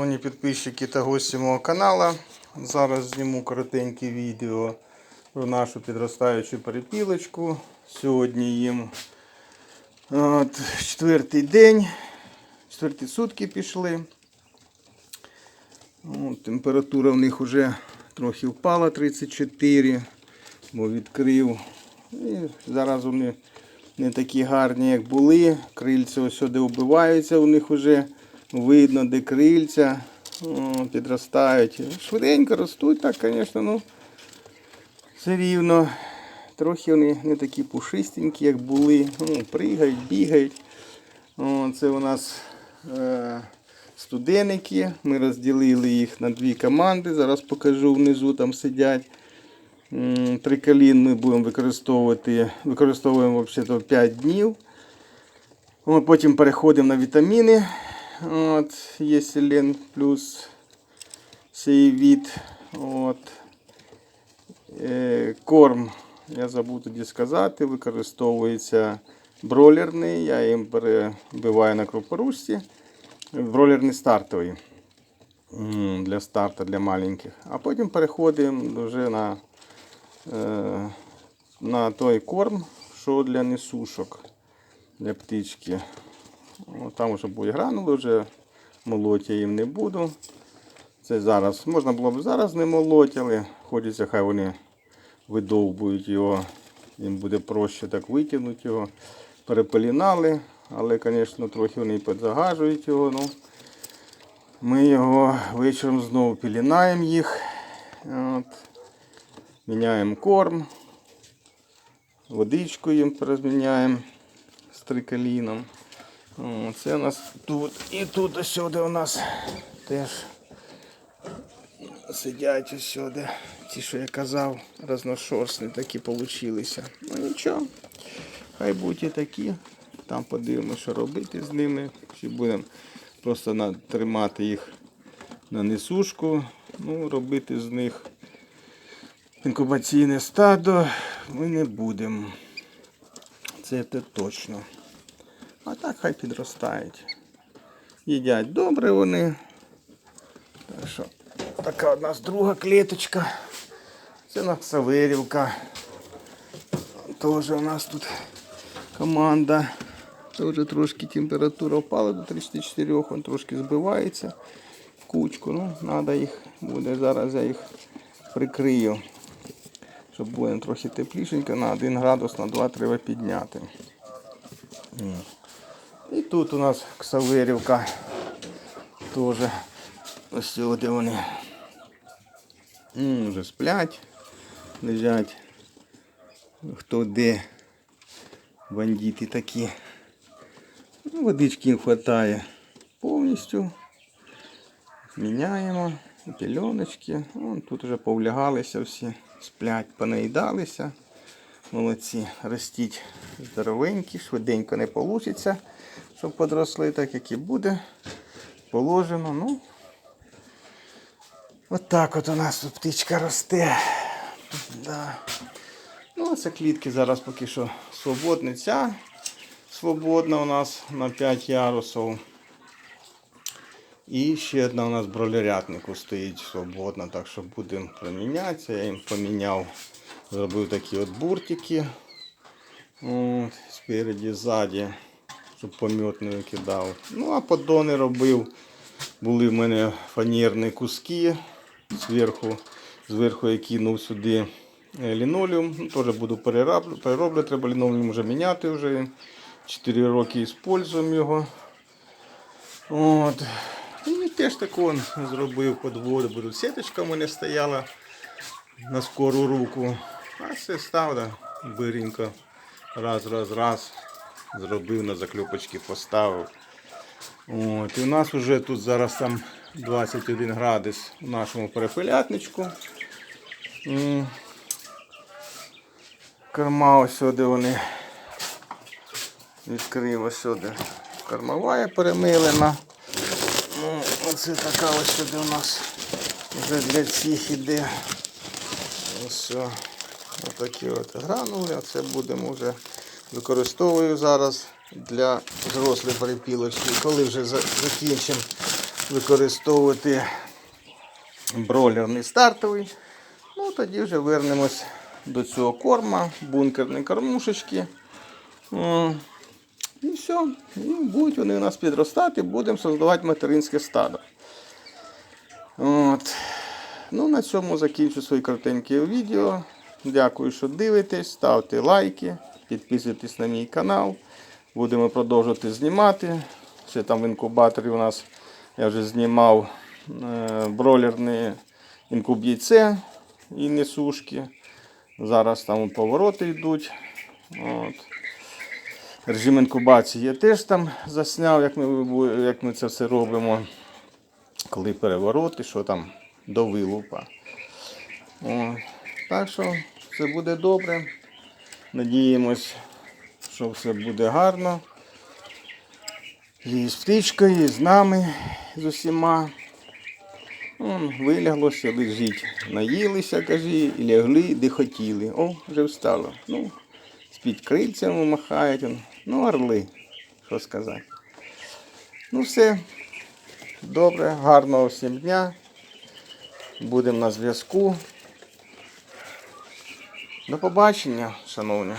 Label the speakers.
Speaker 1: Шановні підписчики та гості мого каналу. Зараз зніму коротеньке відео про нашу підростаючу перепілочку. Сьогодні їм от, четвертий день, четверті сутки пішли. От, температура в них вже трохи впала 34, бо відкрив. І зараз вони не такі гарні, як були. Крильця ось сюди вбиваються, у них вже видно, де крильця підростають. Швиденько ростуть, так, звісно, ну все рівно. Трохи вони не такі пушистенькі, як були. Ну, пригають, бігають. О, це у нас е, студеники. Ми розділили їх на дві команди. Зараз покажу внизу, там сидять. М, Трикалін ми будемо використовувати, використовуємо взагалі 5 днів. От, потім переходимо на вітаміни. От, є селен плюс сеєвіт. От. Е, корм, я забув тоді сказати, використовується бролерний. Я їм перебиваю на крупорушці. Бролерний стартовий. Для старту для маленьких. А потім переходимо вже на, е, на той корм, що для несушок, для птички. О, Там вже буде гранули, вже молоть я їм не буду. Це зараз, можна було б зараз не молоть, але хочеться, хай вони видовбують його. Їм буде проще так витягнути його. Перепелінали, але, звісно, трохи вони підзагажують його. Ну, ми його вечором знову пілінаємо їх. От. Міняємо корм, водичку їм порозміняємо з трикаліном. Це у нас тут і тут ось сюди у нас теж сидять ось сюди. Ті, що я казав, разношорстні такі получилися. Ну нічого, хай будуть і такі. Там подивимося, що робити з ними. Чи будемо просто тримати їх на несушку. Ну, робити з них інкубаційне стадо ми не будемо. Це точно. А так хай підростають. Їдять добре вони. Так що, така у нас друга клеточка. Це Саверівка. Теж у нас тут команда. Теж трошки температура впала до 34, він трошки збивається в кучку. Ну, треба їх буде. Зараз я їх прикрию. Щоб буде трохи теплішенько, на 1 градус, на 2 треба підняти. І тут у нас Ксаверівка теж. Ось сюди вони М, вже сплять, лежать. Хто де бандити такі. Ну, водички їм вистачає повністю. Міняємо. Пільоночки. Вон тут вже повлягалися всі, сплять, понаїдалися. Молодці, ростіть здоровенькі, швиденько не вийде, щоб подросли, так як і буде. Положено. Ну, от так от у нас птичка росте. Да. Ну, це клітки зараз поки що свободні. Ця свободна у нас на 5 ярусів. І ще одна у нас бролерятнику стоїть свободна, так що будемо промінятися. Я їм поміняв, зробив такі от буртики. От, спереді, ззаді, щоб помет не викидав. Ну, а поддони робив. Були в мене фанерні куски. Зверху, зверху я кинув сюди е, лінолеум. Ну, Теж буду перероблю- перероблювати, треба лінолеум вже міняти вже. 4 роки використовуємо його. От. І теж так он зробив під воду, бо тут сіточка в мене стояла на скору руку. А все став, да. Раз, раз, раз. Зробив на закльопочки, поставив. От, і у нас вже тут зараз там 21 градус у нашому перепилятничку. М. Корма ось сюди вони відкрив ось сюди. Кормова є перемилена. Ну, оце така ось сюди у нас вже для цих іде. Ось. Отакі от гранули. Це будемо вже використовую зараз для зрослої перепілочки. Коли вже закінчимо використовувати бройлерний стартовий. Ну, тоді вже вернемось до цього корма, бункерні кормушечки. І все. І будуть вони у нас підростати, будемо создавати материнське стадо. От. Ну, на цьому закінчу своє коротеньке відео. Дякую, що дивитесь, ставте лайки, підписуйтесь на мій канал. Будемо продовжувати знімати. Ще там в інкубаторі у нас я вже знімав е, бройлерне інкуб яйце і несушки. Зараз там повороти йдуть. От. Режим інкубації я теж там засняв, як ми, як ми це все робимо. Коли перевороти, що там до вилупа. О, так що все буде добре. Надіємось, що все буде гарно. І з птичкою, і з нами, з усіма. Он, виляглося, лежить. Наїлися, кажі, і лягли, де хотіли. О, вже встало. Ну, з-під махають. Ну, орли, що сказати. Ну все. Добре, гарного всім дня. Будемо на зв'язку. До побачення, шановні.